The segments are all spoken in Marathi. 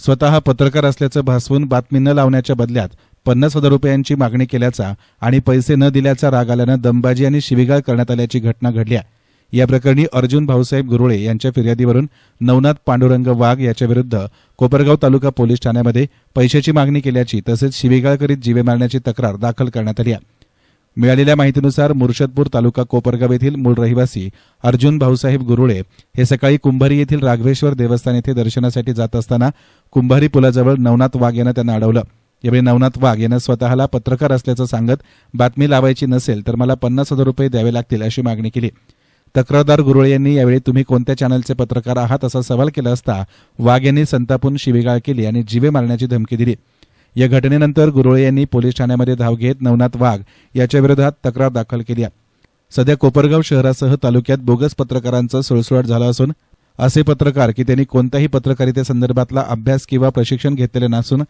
स्वतः पत्रकार असल्याचं भासवून बातमी न लावण्याच्या बदल्यात पन्नास हजार रुपयांची मागणी केल्याचा आणि पैसे न दिल्याचा राग आल्यानं दमबाजी आणि शिवीगाळ करण्यात आल्याची घटना घडली आहे. या प्रकरणी अर्जुन भाऊसाहेब गुरुळे यांच्या फिर्यादीवरून नवनाथ पांडुरंग वाघ याच्या विरुद्ध कोपरगाव तालुका पोलीस ठाण्यामध्ये पैशाची मागणी केल्याची तसेच शिवीगाळ करीत जीवे मारण्याची तक्रार दाखल करण्यात आली आहे मिळालेल्या माहितीनुसार मुर्शदपूर तालुका कोपरगाव येथील मूळ रहिवासी अर्जुन भाऊसाहेब गुरुळे हे सकाळी कुंभारी येथील राघवेश्वर देवस्थान येथे दर्शनासाठी जात असताना कुंभारी पुलाजवळ नवनाथ वाघ यानं त्यांना अडवलं. यावेळी नवनाथ वाघ यानं स्वतःला पत्रकार असल्याचं सांगत बातमी लावायची नसेल तर मला पन्नास हजार रुपये द्यावे लागतील अशी मागणी केली. तक्रारदार गुरुळे यांनी यावेळी तुम्ही कोणत्या चॅनलचे पत्रकार आहात असा सवाल केला असता वाघ यांनी संतापून शिवीगाळ केली आणि जीवे मारण्याची धमकी दिली. या घटनेनंतर गुरुळे यांनी पोलीस ठाण्यामध्ये धाव घेत नवनाथ वाघ याच्या विरोधात तक्रार दाखल केली आहे. सध्या कोपरगाव शहरासह तालुक्यात बोगस पत्रकारांचा सुळसुळाट झाला असून असे पत्रकार की त्यांनी कोणत्याही पत्रकारितेसंदर्भातला अभ्यास किंवा प्रशिक्षण घेतलेले नसून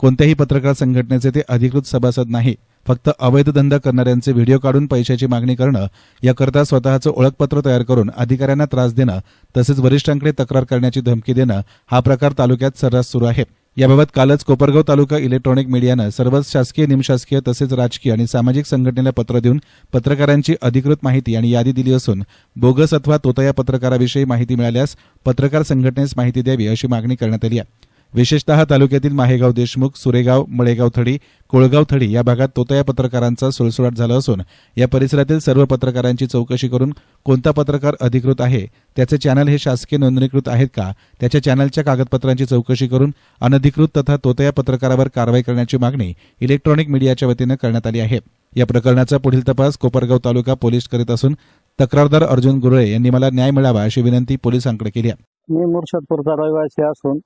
कोणत्याही पत्रकार संघटनेचे ते अधिकृत सभासद नाही. फक्त अवैध धंदा करणाऱ्यांचे व्हिडिओ काढून पैशाची मागणी करणं याकरता स्वतःचं ओळखपत्र तयार करून अधिकाऱ्यांना त्रास देणं तसेच वरिष्ठांकडे तक्रार करण्याची धमकी देणं हा प्रकार तालुक्यात सर्रास सुरू आहे. याबाबत कालच कोपरगाव तालुका इलेक्ट्रॉनिक मीडियानं सर्वच शासकीय निमशासकीय तसेच राजकीय आणि सामाजिक संघटनेला पत्र देऊन पत्रकारांची अधिकृत माहिती आणि यादी दिली असून बोगस अथवा तोतया पत्रकाराविषयी माहिती मिळाल्यास पत्रकार संघटनेस माहिती द्यावी अशी मागणी करण्यात आली आहे. विशेषतः तालुक्यातील माहेगाव देशमुख सुरेगाव मळेगाव थडी कोळगाव थडी या भागात तोतया पत्रकारांचा सुळसुळाट झाला असून या परिसरातील सर्व पत्रकारांची चौकशी करून कोणता पत्रकार अधिकृत आहे त्याचे चॅनल हे शासकीय नोंदणीकृत आहेत का त्याच्या चॅनलच्या कागदपत्रांची चौकशी करून अनधिकृत तथा तोतया पत्रकारावर कारवाई करण्याची मागणी इलेक्ट्रॉनिक मीडियाच्या वतीनं करण्यात आली आहे. या प्रकरणाचा पुढील तपास कोपरगाव तालुका पोलीस करीत असून तक्रारदार अर्जुन गुरळे यांनी मला न्याय मिळावा अशी विनंती पोलिसांकडे केली आहे. मी मुर्शदपूरचा रहिवासी असून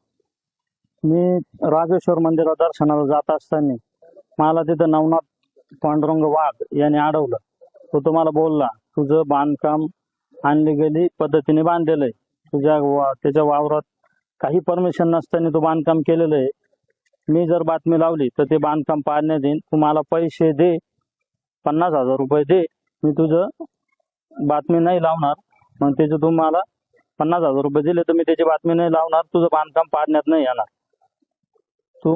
मी राजेश्वर मंदिरात दर्शनाला जात असताना मला तिथं नवनाथ पांडुरंग वाघ याने अडवलं. तो तुम्हाला बोलला तुझं बांधकाम आणली गेली पद्धतीने बांधलेलं आहे. तुझ्या वा त्याच्या वावरात काही परमिशन नसताना तू बांधकाम केलेलं आहे. मी जर बातमी लावली तर ते बांधकाम पाडण्यात येईन. तू मला पैसे दे पन्नास हजार रुपये दे. मी तुझं बातमी नाही लावणार. मग त्याचं तू मला पन्नास हजार रुपये दिले तर मी त्याची बातमी नाही लावणार. तुझं बांधकाम पाडण्यात नाही येणार. तू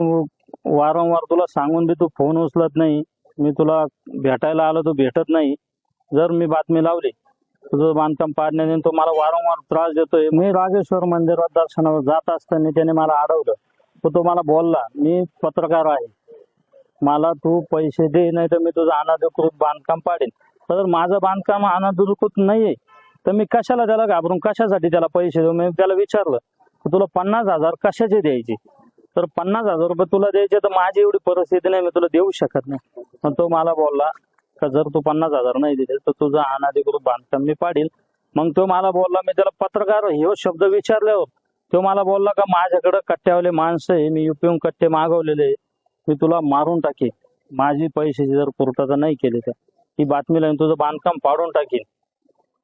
वारंवार तुला सांगून बी तू फोन उचलत नाही. मी तुला भेटायला आलो तू भेटत नाही. जर मी बातमी लावली तुझं बांधकाम पाडण्याने तो मला वारंवार त्रास देतोय. मी राजेश्वर मंदिरात दर्शनावर जात असताना त्याने मला अडवलं. तो तो मला बोलला मी पत्रकार आहे. मला तू पैसे दे नाही तर मी तुझं अनधिकृत बांधकाम पाडेन. तर माझं बांधकाम अनधिकृत नाहीये तर मी कशाला त्याला घाबरून कशासाठी त्याला पैसे देऊ? मी त्याला विचारलं तुला पन्नास हजार कशाचे द्यायचे? तर पन्नास हजार रुपये तुला द्यायचे तर माझी एवढी परिस्थिती नाही मी तुला देऊ शकत नाही. पण तो मला बोलला का जर तू पन्नास हजार नाही दिले तर तुझं अनाधिकृत बांधकाम मी पाडील. मग तो मला बोलला मी त्याला पत्रकार हे शब्द विचारल्यावर तो मला बोलला का माझ्याकडे कट्ट्यावाले माणसं आहे मी युपीहून कट्टे मागवलेले मी तुला मारून टाकेन. माझी पैशाची जर पूर्तता नाही केली तर. ही बातमी लावून तुझं बांधकाम पाडून टाकेन.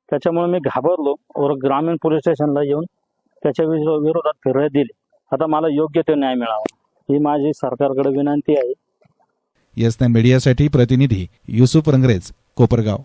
त्याच्यामुळे मी घाबरलो. वर ग्रामीण पोलीस स्टेशनला येऊन त्याच्या विरोधात फिर्याद दिली. आता मला योग्य ते न्याय मिळावा ही माझी सरकारकडे विनंती आहे. यस मीडियासाठी प्रतिनिधी युसुफ रंगरेज कोपरगाव.